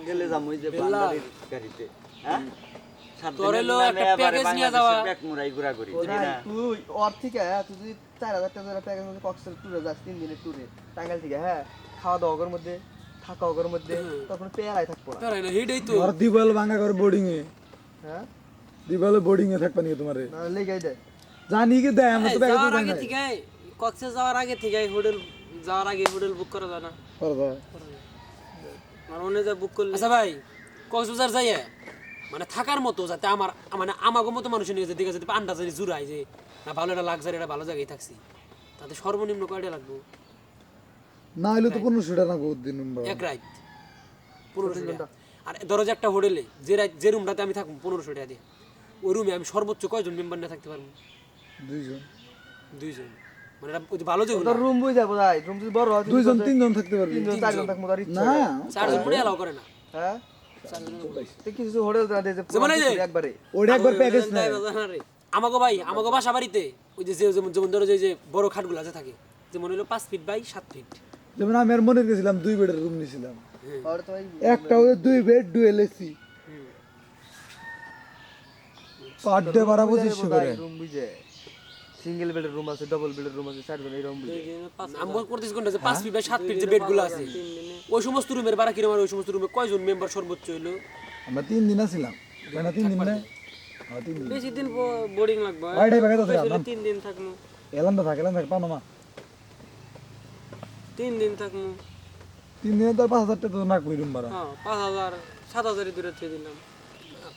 গেলে যাম ওই যে বান্দারির গাড়িতে হ্যাঁ? তুই ওর থেকে হ্যাঁ তুই যদি চার হাজার টাকা করে প্যাকেজ মধ্যে কক্সের ট্যুরে যাস তিন দিনের ট্যুরে টাঙ্গাইল থেকে হ্যাঁ খাওয়া দাওয়া ওর মধ্যে থাকা ওর মধ্যে তখন পেয়ারাই থাকব না। না হেডেই তো। আর দিবাল ভাঙা করে বোর্ডিং এ। হ্যাঁ? দিবাল বোর্ডিং এ থাকবা নিয়ে তোমারে। না লেগাই দেয় জানি কি দেয় আমরা তো ব্যাগে তো আগে কক্সে যাওয়ার আগে থেকে হোটেল যাওয়ার আগে হোটেল বুক করা যায় না। আর অন্য যা বুক করলে। আচ্ছা ভাই কক্সবাজার যাইয়ে মানে থাকার মতো যাতে আমার মানে আমাগো মতো মানুষের নিয়ে যেতে যাতে আন্দাজ জানি জুড়াই যে না ভালো লাক্সারি একটা ভালো জায়গায় থাকছি। তাতে সর্বনিম্ন কয়টা লাগবো? না হইলে তো পনেরোশো টাকা বহুত দিন এক রাত পনেরোশো টাকা। আর ধরো যে একটা হোটেলে যে রাত যে রুমটাতে আমি থাকব পনেরোশো টাকা দিয়ে। ওই রুমে আমি সর্বোচ্চ কয়জন মেম্বার নিয়ে থাকতে পারব? দুইজন। দুইজন। মানে যে রুম যাব যদি বড় হয় দুইজন তিনজন থাকতে পারবি। তিনজন চারজন থাকব তার ইচ্ছা না। চারজন পরে এলাও করে না। হ্যাঁ? কিছু হোটেল না দিয়ে যে যেমন এই যে- একবারে। ওটা একবার প্যাকেজ নেয়। আমাকে ভাই আমাকে বাসা বাড়িতে ওই যে যে- যেমন যেমন ধরো যে যে বড় খাটগুলো আছে থাকে যেমন হলো পাঁচ ফিট বাই সাত ফিট যেমন আমি আর মনে গেছিলাম দুই বেডের রুম নিয়েছিলাম আর তো ভাই একটা ওদের দুই bed dual AC per day ভাড়া পঁচিশশো করে। রুম বুঝে। সিঙ্গেল বেডের রুম আছে ডাবল বেডের রুম আছে চারজন এই রুম বুঝে আমি করতেছি কোনটা যে পাঁচ ফিট বাই সাত ফিট যে বেডগুলো আছে। ওই সমস্ত রুমের ভাড়া কিরম আর ওই সমস্ত রুমে কয়জন মেম্বার সর্বোচ্চ হইল? আমরা তিন দিন ছিলাম তাই না তিন দিন না তিন দিন বেশি দিন বোর্ডিং লাগবে ওইটাই ব্যাগে তো তিন দিন থাকব এলাম তো থাক এলাম থাক পানো মা তিন দিন থাকব তিন দিনে তো পাঁচ হাজার টাকা তো না কই রুম ভাড়া। হ্যাঁ পাঁচ হাজার সাত হাজারই দূরে থেকে দিলাম।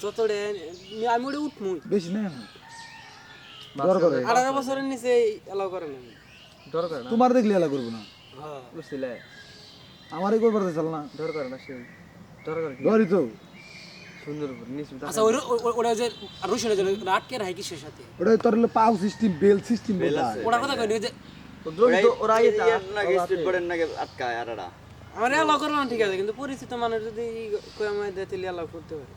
চতড়ে আমি উঠমু বেশি না ডর করে বছরের নিচে এলাও করে না ডর করে না। তোমার দেখলে এলাও না। বুঝছিলে? আমারই করবার না। ডর করে না সে ডর করে ডরই আচ্ছা, তো আচ্ছা ওই ওটা যে রুশনে যে ওটা পাউ সিস্টেম বেল সিস্টেম বলা ওটা কথা কই যে ওরা আটকায় আরারা। আমার এলাও করলাম ঠিক আছে কিন্তু পরিচিত মানুষ যদি কয় আমায় দিতে এলাও করতে পারে।